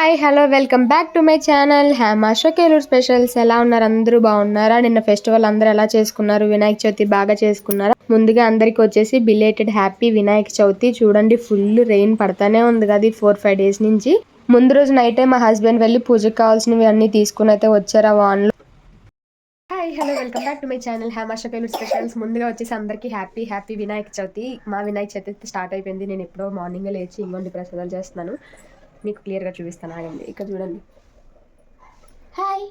Hi hello welcome back to my channel హ్యామాషో కేలూర్ specials. ఎలా ఉన్నారు? అందరూ బాగున్నారా? నిన్న ఫెస్టివల్ అందరూ ఎలా చేసుకున్నారు? వినాయక చవితి బాగా చేసుకున్నారా? ముందుగా అందరికి వచ్చేసి బిలేటెడ్ హ్యాపీ వినాయక చవితి. చూడండి ఫుల్ రెయిన్ పడతానే ఉంది కదా ఫోర్ ఫైవ్ డేస్ నుంచి. ముందు రోజు నైటే మా హస్బెండ్ వెళ్ళి పూజకు కావాల్సినవి అన్నీ తీసుకుని అయితే వచ్చారు ఆ hi hello welcome back to my channel హ్యామాషో కేలూరు స్పెషల్స్. ముందుగా వచ్చేసి అందరికీ హ్యాపీ హ్యాపీ వినాయక చవితి. మా వినాయక చవితి స్టార్ట్ అయిపోయింది. నేను ఎప్పుడో మార్నింగ్ లేచి ఇంకొండి ప్రసాదాలు చేస్తున్నాను. మీకు క్లియర్గా చూపిస్తాను. ఆగండి. ఇక్కడ చూడండి. హాయ్.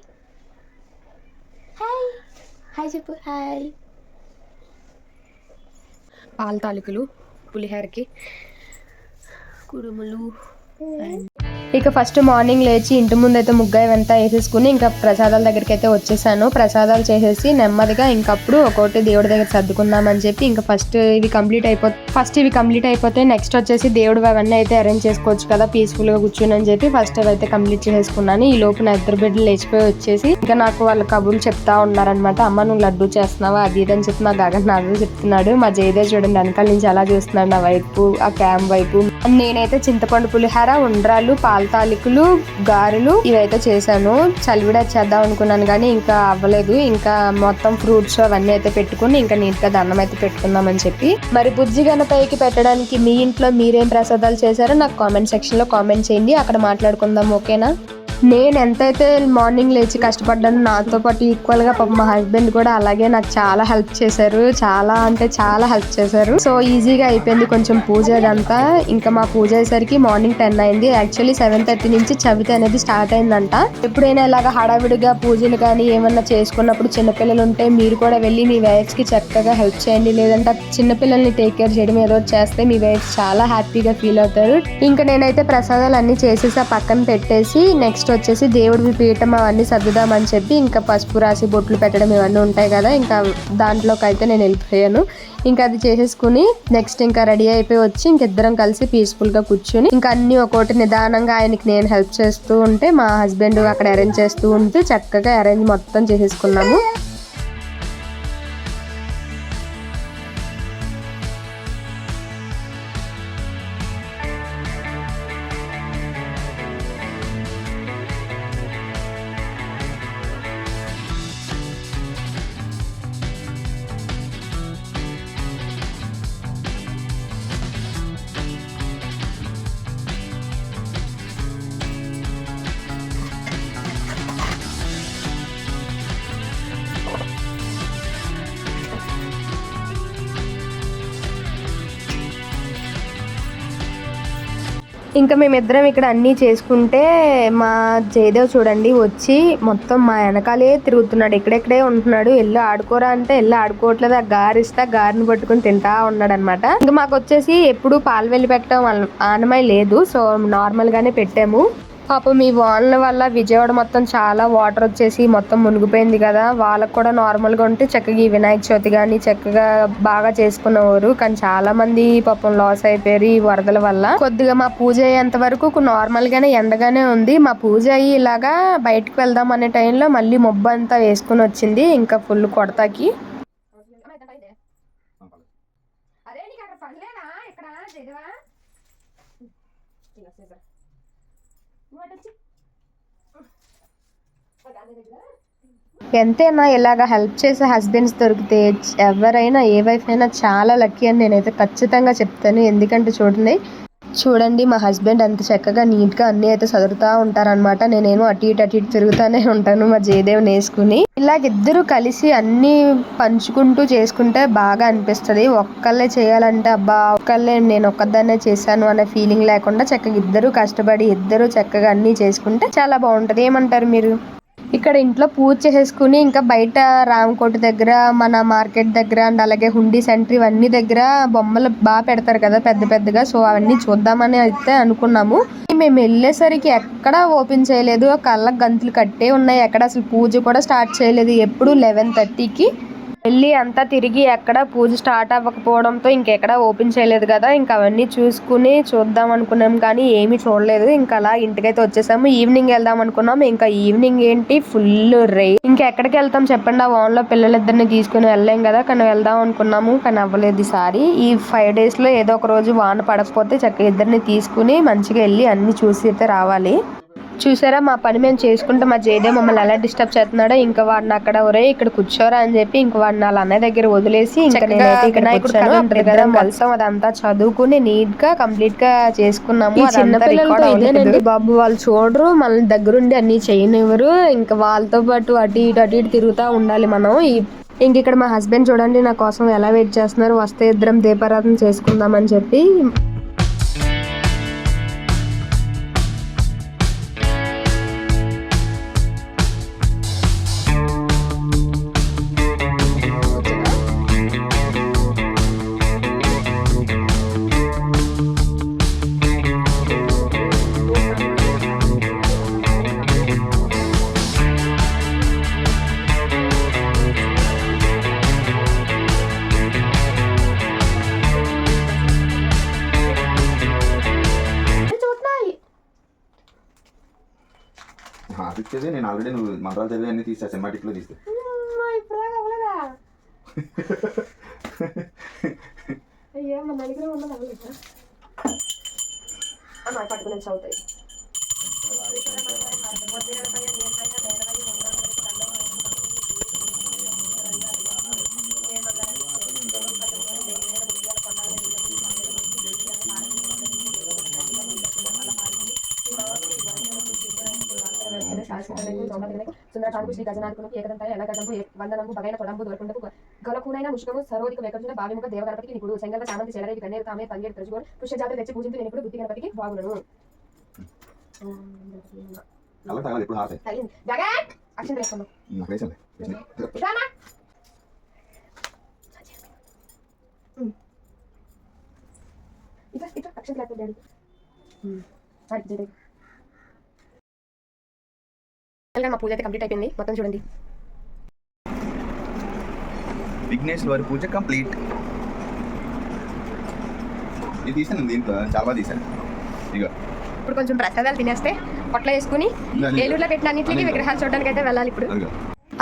హాయ్. హాయ్ చెప్పు. హాయ్. పాల తాలికలు పులిహోరకి కుడుములు ఇక ఫస్ట్ మార్నింగ్ లేచి ఇంటి ముందు అయితే ముగ్గు ఇవంతా వేసేసుకుని ఇంకా ప్రసాదాల దగ్గరికి అయితే వచ్చేసాను. ప్రసాదాలు చేసేసి నెమ్మదిగా ఇంకప్పుడు ఒక్కొక్కటి దేవుడి దగ్గర సర్దుకుందామని చెప్పి ఇంకా ఫస్ట్ ఇవి కంప్లీట్ అయిపోతే ఫస్ట్ ఇవి కంప్లీట్ అయిపోతే నెక్స్ట్ వచ్చేసి దేవుడు అవన్నీ అయితే అరేంజ్ చేసుకోవచ్చు కదా పీస్ఫుల్గా కూర్చుని అని చెప్పి ఫస్ట్ అవి అయితే కంప్లీట్ చేసేసుకున్నాను. ఈ లోపు నా ఇద్దరు బిడ్డలు లేచిపోయి వచ్చేసి ఇంకా నాకు వాళ్ళ కబుర్లు చెప్తా ఉన్నారనమాట అమ్మ నువ్వు లడ్డు చేస్తున్నావా? అది ఇది అని చెప్పి నా గగన్ నాకు చెప్తున్నాడు. మా జయదే చూడండి వెనకాల నుంచి అలా చూస్తున్నాడు నా వైపు ఆ క్యామ్ వైపు. నేనైతే చింతపండు పులిహార ఉండ్రాలు పాల తాలికలు గారెలు ఇవైతే చేశాను. చలివిడ చేద్దాం అనుకున్నాను కానీ ఇంకా అవ్వలేదు. ఇంకా మొత్తం ఫ్రూట్స్ అవన్నీ అయితే పెట్టుకుని ఇంకా నీట్గా దండం అయితే పెట్టుకుందామని చెప్పి. మరి బుజ్జి గణపైకి పెట్టడానికి మీ ఇంట్లో మీరేం ప్రసాదాలు చేశారో నాకు కామెంట్ సెక్షన్లో కామెంట్ చేయండి. అక్కడ మాట్లాడుకుందాం ఓకేనా? నేను ఎంతైతే మార్నింగ్ లేచి కష్టపడ్డానో నాతో పాటు ఈక్వల్గా పాప మా హస్బెండ్ కూడా అలాగే నాకు చాలా హెల్ప్ చేశారు. చాలా అంటే చాలా హెల్ప్ చేశారు. సో ఈజీగా అయిపోయింది కొంచెం పూజ అదంతా. ఇంకా మా పూజ అయ్యేసరికి మార్నింగ్ టెన్ అయింది. యాక్చువల్లీ సెవెన్ థర్టీ నుంచి చవితి అనేది స్టార్ట్ అయిందంట. ఎప్పుడైనా ఇలాగ హడావిడిగా పూజలు కానీ ఏమన్నా చేసుకున్నప్పుడు చిన్నపిల్లలు ఉంటే మీరు కూడా వెళ్ళి మీ వైఫ్స్కి చక్కగా హెల్ప్ చేయండి. లేదంటే చిన్నపిల్లల్ని టేక్ కేర్ చేయడం ఏదో చేస్తే మీ వైఫ్ చాలా హ్యాపీగా ఫీల్ అవుతారు. ఇంకా నేనైతే ప్రసాదాలు అన్ని చేసేసి ఆ పక్కన పెట్టేసి నెక్స్ట్ వచ్చేసి దేవుడి పీఠం అవన్నీ సర్దుదామని చెప్పి ఇంకా పసుపు రాసి బొట్లు పెట్టడం ఇవన్నీ ఉంటాయి కదా ఇంకా దాంట్లోకి అయితే నేను వెళ్ళిపోయాను. ఇంకా అది చేసేసుకుని నెక్స్ట్ ఇంకా రెడీ అయిపోయి వచ్చి ఇంక ఇద్దరం కలిసి పీస్ఫుల్గా కూర్చుని ఇంకా అన్ని ఒక్కోటి నిదానంగా ఆయనకి నేను హెల్ప్ చేస్తూ ఉంటే మా హస్బెండ్ అక్కడ అరేంజ్ చేస్తూ ఉంటే చక్కగా అరేంజ్ మొత్తం చేసేసుకున్నాము. ఇంకా మేమిద్దరం ఇక్కడ అన్నీ చేసుకుంటే మా జయదేవ్ చూడండి వచ్చి మొత్తం మా వెనకాలే తిరుగుతున్నాడు. ఇక్కడెక్కడే ఉంటున్నాడు. ఎల్లు ఆడుకోరా అంటే ఎల్లు ఆడుకోవట్లేదు. ఆ గారిస్తా గారిని పట్టుకుని తింటా ఉన్నాడు అనమాట ఇంకా మాకు వచ్చేసి ఎప్పుడు పాలు వెళ్ళి పెట్టడం ఆనమై లేదు. సో నార్మల్గానే పెట్టాము. పాపం ఈ వానల వల్ల విజయవాడ మొత్తం చాలా వాటర్ వచ్చేసి మొత్తం మునిగిపోయింది కదా. వాళ్ళకు కూడా నార్మల్గా ఉంటే చక్కగా ఈ వినాయక చవితి కానీ చక్కగా బాగా చేసుకునేవారు కానీ చాలా మంది పాపం లాస్ అయిపోయారు ఈ వరదల వల్ల. కొద్దిగా మా పూజ అయ్యేంత వరకు నార్మల్ గానే ఎండగానే ఉంది. మా పూజ అయ్యి ఇలాగా బయటకు వెళ్దాం అనే టైంలో మళ్ళీ మొబ్బు అంతా వేసుకుని వచ్చింది. ఇంకా ఫుల్ కొడతాకి అరే నీకు అక్కడ పడలేదా ఇక్కడ చదివా ఎంతైనా ఇలాగ హెల్ప్ చేసే హస్బెండ్స్ దొరికితే ఎవరైనా ఏ వైఫ్ అయినా చాలా లక్కీ అని నేనైతే ఖచ్చితంగా చెప్తాను. ఎందుకంటే చూడండి చూడండి మా హస్బెండ్ అంత చక్కగా నీట్గా అన్ని అయితే చదువుతా ఉంటారనమాట నేనేమో అటు ఇటు అటు ఇటు తిరుగుతూనే ఉంటాను మా జయదేవ్ వేసుకుని ఇలాగ ఇద్దరు కలిసి అన్నీ పంచుకుంటూ చేసుకుంటే బాగా అనిపిస్తుంది. ఒక్కళ్ళే చేయాలంటే అబ్బా ఒక్కళ్ళే నేను ఒక్కదాన్నే చేశాను అనే ఫీలింగ్ లేకుండా చక్కగా ఇద్దరు కష్టపడి ఇద్దరు చక్కగా అన్నీ చేసుకుంటే చాలా బాగుంటుంది. ఏమంటారు మీరు? ఇక్కడ ఇంట్లో పూజ చేసేసుకుని ఇంకా బయట రామకోట దగ్గర మన మార్కెట్ దగ్గర అండ్ అలాగే హుండీ సెంటర్ ఇవన్నీ దగ్గర బొమ్మలు బాగా పెడతారు కదా పెద్ద పెద్దగా. సో అవన్నీ చూద్దామని అయితే అనుకున్నాము. మేము వెళ్ళేసరికి ఎక్కడ ఓపెన్ చేయలేదు. కళ్ళకు గంతులు కట్టే ఉన్నాయి. ఎక్కడ అసలు పూజ కూడా స్టార్ట్ చేయలేదు. ఎప్పుడు లెవెన్ థర్టీకి వెళ్ళి అంతా తిరిగి ఎక్కడ పూజ స్టార్ట్ అవ్వకపోవడంతో ఇంకెక్కడ ఓపెన్ చేయలేదు కదా. ఇంకా అవన్నీ చూసుకుని చూద్దాం అనుకున్నాం కానీ ఏమీ చూడలేదు. ఇంకా అలా ఇంటికైతే వచ్చేసాము. ఈవినింగ్ వెళ్దాం అనుకున్నాం. ఇంకా ఈవినింగ్ ఏంటి? ఫుల్ రే ఇంకా ఎక్కడికి వెళ్తాం చెప్పండి. ఆ ఓన్లో పిల్లలిద్దరిని తీసుకుని వెళ్ళాం కదా. కానీ వెళ్దాం అనుకున్నాము. కానీ అవ్వలేదు ఈసారి ఈ ఫైవ్ డేస్లో ఏదో ఒక రోజు వాన పడకపోతే చక్కగా ఇద్దరిని తీసుకుని మంచిగా వెళ్ళి అన్ని చూసి అయితే రావాలి. చూసారా? మా పని మేము చేసుకుంటే మా జేడే మమ్మల్ని ఎలా డిస్టర్బ్ చేస్తున్నాడో ఇంకా వాడిని అక్కడ ఒరే ఇక్కడ కూర్చోరా అని చెప్పి ఇంకా వాడిని వాళ్ళ అన్నయ్య దగ్గర వదిలేసి ఇంకా నేనైతే ఇక్కడ కూర్చొని అదంతా చదువుకుని నీట్గా కంప్లీట్గా చేసుకున్నాము ఇదేనండి? బాబు వాళ్ళు చూడరు మన దగ్గరుండి అన్ని చేయనివ్వరు. ఇంకా వాళ్ళతో పాటు అటు ఇటు అటు ఇటు తిరుగుతూ ఉండాలి మనం. ఈ ఇంక ఇక్కడ మా హస్బెండ్ చూడండి నా కోసం ఎలా వెయిట్ చేస్తున్నారు. వస్తే ఇద్దరం దీపారాధన చేసుకుందామని చెప్పి నేను ఆల్రెడీ నువ్వు మంత్రాలు చదివి అన్ని తీసా సినిమాటిక్లో తీస్తే. అయ్యో మన దగ్గర ఉన్నది అవ్వలేదా అమ్మ పట్టుకుని చదువుతాయి. సుందరకాంకు శ్రీ గజనాథకునికి ఏకదంతాయ ఎలా గజంపు వందనము బగైన తొడంబు దొరకుండకు గలకూనైన ముష్కము సరోదిక వెకర్జున భావిముఖ దేవ గణపతికి నిపుడు సెంగల్వ చామంతి చెలరేగి గన్నేరు తామే తంగేడు తరుజుగోడు పుష్యజాతులు తెచ్చి పూజించి నిపుడు బుద్ధి గణపతికి బాగులను అలా తగలదు ఎప్పుడు హార్ట్ తగిలింది జగన్! ఇట్లా ఇట్లా మా పూజ అయితే కంప్లీట్ అయిపోయింది. మొత్తం చూడండి. విఘ్నేష్ వారి పూజ కంప్లీట్. ఇది తీసాను దీంట్లో చాలా తీసాను. ఇక ఇప్పుడు కొంచెం ప్రసాదాలు తినేస్తే పొట్ల వేసుకుని ఏలూరులో పెట్టిన అన్నింటికి విగ్రహాలు చూడడానికి అయితే వెళ్ళాలి ఇప్పుడు.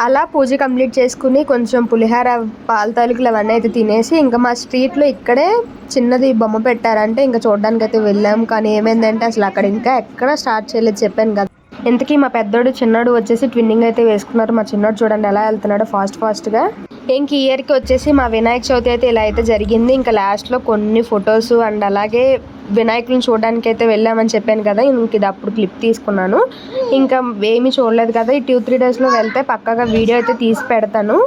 అలా పూజ కంప్లీట్ చేసుకుని కొంచెం పులిహార పాల తాలికలు అవన్నీ అయితే తినేసి ఇంకా మా స్ట్రీట్లో ఇక్కడే చిన్నది బొమ్మ పెట్టారంటే ఇంకా చూడడానికి అయితే వెళ్ళాం. కానీ ఏమైందంటే అసలు అక్కడ ఇంకా ఎక్కడ స్టార్ట్ చేయలేదు చెప్పాను కదా. ఇంతకీ మా పెద్దోడు చిన్నోడు వచ్చేసి ట్విన్నింగ్ అయితే వేసుకున్నారు. మా చిన్నోడు చూడండి ఎలా వెళ్తున్నాడు ఫాస్ట్ ఫాస్ట్గా. ఇంక ఇయర్కి వచ్చేసి మా వినాయక చవితి అయితే ఇలా అయితే జరిగింది. ఇంకా లాస్ట్లో కొన్ని ఫొటోస్ అండ్ అలాగే వినాయకులను చూడడానికి అయితే వెళ్ళామని చెప్పాను కదా ఇంక ఇది అప్పుడు క్లిప్ తీసుకున్నాను. ఇంకా ఏమీ చూడలేదు కదా ఈ టూ త్రీ డేస్లో వెళ్తే పక్కగా వీడియో అయితే తీసి పెడతాను.